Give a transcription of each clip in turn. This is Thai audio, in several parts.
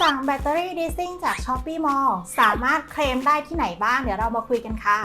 สั่งแบตเตอรี่ดิซิ่งจาก s h อ p e e Mall สามารถเคลมได้ที่ไหนบ้าง เดี๋ยวเรามาคุยกันค่ะ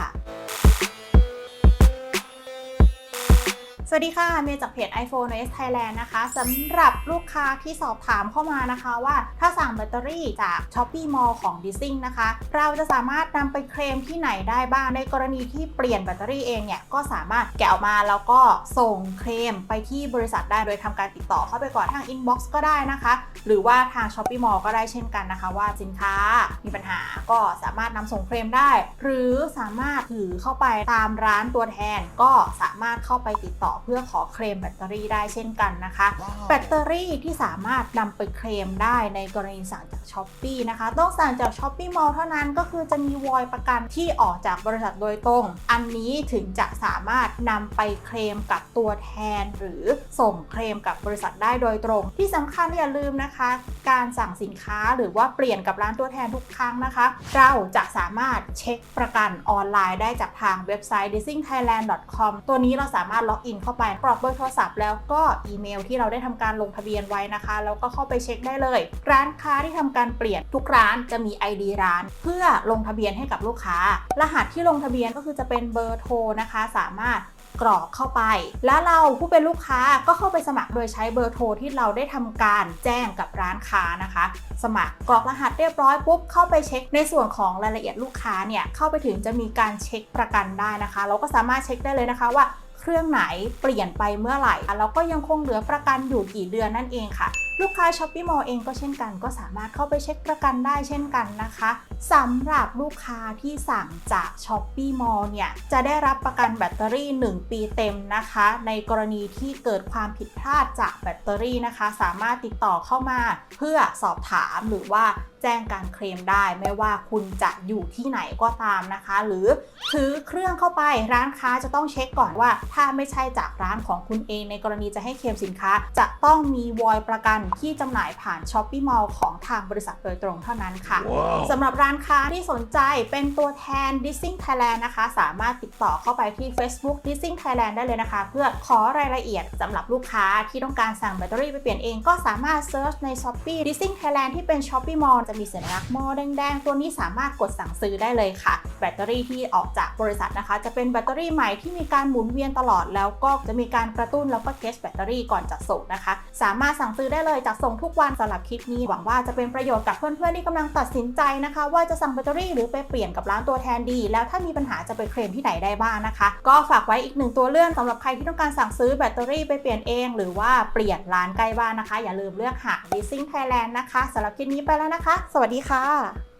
สวัสดีค่ะ เมย์จากเพจ iPhone OS Thailand นะคะสำหรับลูกค้าที่สอบถามเข้ามานะคะว่า ถ้าสั่งแบตเตอรี่จาก Shopee Mall ของ d i s i n g นะคะ เราจะสามารถนำไปเคลมที่ไหนได้บ้าง ในกรณีที่เปลี่ยนแบตเตอรี่เองเนี่ย ก็สามารถแกะออกมาแล้วก็ส่งเคลมไปที่บริษัทได้โดยทำการติดต่อเข้าไปก่อนทาง inbox ก็ได้นะคะ หรือว่าทาง Shopee Mall ก็ได้เช่นกันนะคะ ว่าสินค้ามีปัญหาก็สามารถนำส่งเคลมได้ หรือสามารถถือเข้าไปตามร้านตัวแทนก็สามารถเข้าไปติดต่อเพื่อขอเคลมแบตเตอรี่ได้เช่นกันนะคะ แบตเตอรี่ที่สามารถนำไปเคลมได้ในกรณีสั่งจากช้อปปีนะคะ ต้องสั่งจากช้อปปี้มอลเท่านั้นก็คือจะมีวอยประกันที่ออกจากบริษัทโดยตรง อันนี้ถึงจะสามารถนำไปเคลมกับตัวแทน หรือส่งเคลมกับบริษัทได้โดยตรง ที่สำคัญอย่าลืมนะคะ การสั่งสินค้าหรือว่าเปลี่ยนกับร้านตัวแทนทุกครั้งนะคะ เราจะสามารถเช็คประกันออนไลน์ได้จากทางเว็บไซต์ dissingthailand.com ตัวนี้เราสามารถล็อกอินเข้าไปกรอกเบอร์โทรศัพท์แล้วก็อีเมลที่เราได้ทำการลงทะเบียนไว้นะคะ แล้วก็เข้าไปเช็คได้เลย ร้านค้าที่ทำการเปลี่ยนทุกร้านจะมี ID ร้าน เพื่อลงทะเบียนให้กับลูกค้า รหัสที่ลงทะเบียนก็คือจะเป็นเบอร์โทรนะคะ สามารถกรอกเข้าไป แล้วเราผู้เป็นลูกค้าก็เข้าไปสมัครโดยใช้เบอร์โทรที่เราได้ทำการแจ้งกับร้านค้านะคะ สมัครกรอกรหัสเรียบร้อยปุ๊บเข้าไปเช็คในส่วนของรายละเอียดลูกค้าเนี่ยเข้าไปถึงจะมีการเช็คประกันได้นะคะ เราก็สามารถเช็คได้เลยนะคะว่า เครื่องไหนเปลี่ยนไปเมื่อไหร่แล้วก็ยังคงเหลือประกันอยู่กี่เดือนนั่นเองค่ะ ลูกค้า s h อ p e e Mall เองก็เช่นกันก็สามารถเข้าไปเช็คประกันได้เช่นกันนะคะสำหรับลูกค้าที่สั่งจาก s h อ p e e Mall เนี่ยจะได้รับประกันแบตเตอรี่ 1 ปีเต็มนะคะ ในกรณีที่เกิดความผิดพลาดจากแบตเตอรี่นะคะ สามารถติดต่อเข้ามาเพื่อสอบถามหรือว่า แจ้งการเคลมได้ ไม่ว่าคุณจะอยู่ที่ไหนก็ตามนะคะ หรือถือเครื่องเข้าไปร้านค้าจะต้องเช็คก่อนว่า ถ้าไม่ใช่จากร้านของคุณเองในกรณีจะให้เคลมสินค้า จะต้องมีวอยประกันที่จำหน่ายผ่าน s h อ p e e Mall ของทางบริษัทโดยตรงเท่านั้นค่ะ Wow. สำหรับร้านค้าที่สนใจเป็นตัวแทน d i s s i n g Thailand นะคะ สามารถติดต่อเข้าไปที่ Facebook d i s s i n g Thailand ได้เลยนะคะ เพื่อขอรายละเอียดสำหรับลูกค้าที่ต้องการสั่งแบตเตอรี่ไปเปลี่ยน eng ก็สามารถเซิร์ชใน Shopee d i s s i n g Thailand ที่เป็น Shopee Mall จะมีสัญลักษณ์มอแดงๆ ตัวนี้สามารถกดสั่งซื้อได้เลยค่ะ แบตเตอรี่ที่ออกจากบริษัทนะคะ จะเป็นแบตเตอรี่ใหม่ที่มีการหมุนเวียนตลอด แล้วก็จะมีการกระตุ้นแล้วก็เทสแบตเตอรี่ก่อนจัดส่งนะคะ สามารถสั่งซื้อได้เลยจัดส่งทุกวันสำหรับคลิปนี้หวังว่าจะเป็นประโยชน์กับเพื่อนๆที่กำลังตัดสินใจนะคะ ว่าจะสั่งแบตเตอรี่หรือไปเปลี่ยนกับร้านตัวแทนดี แล้วถ้ามีปัญหาจะไปเคลมที่ไหนได้บ้างนะคะ ก็ฝากไว้อีกหนึ่งตัวเลือกสำหรับใครที่ต้องการสั่งซื้อแบตเตอรี่ไปเปลี่ยนเอง หรือว่าเปลี่ยนร้านใกล้บ้านนะคะ อย่าลืมเลือกหา d i s i n g Thailand นะคะสำหรับคลิปนี้ไปแล้วนะคะสวัสดีค่ะ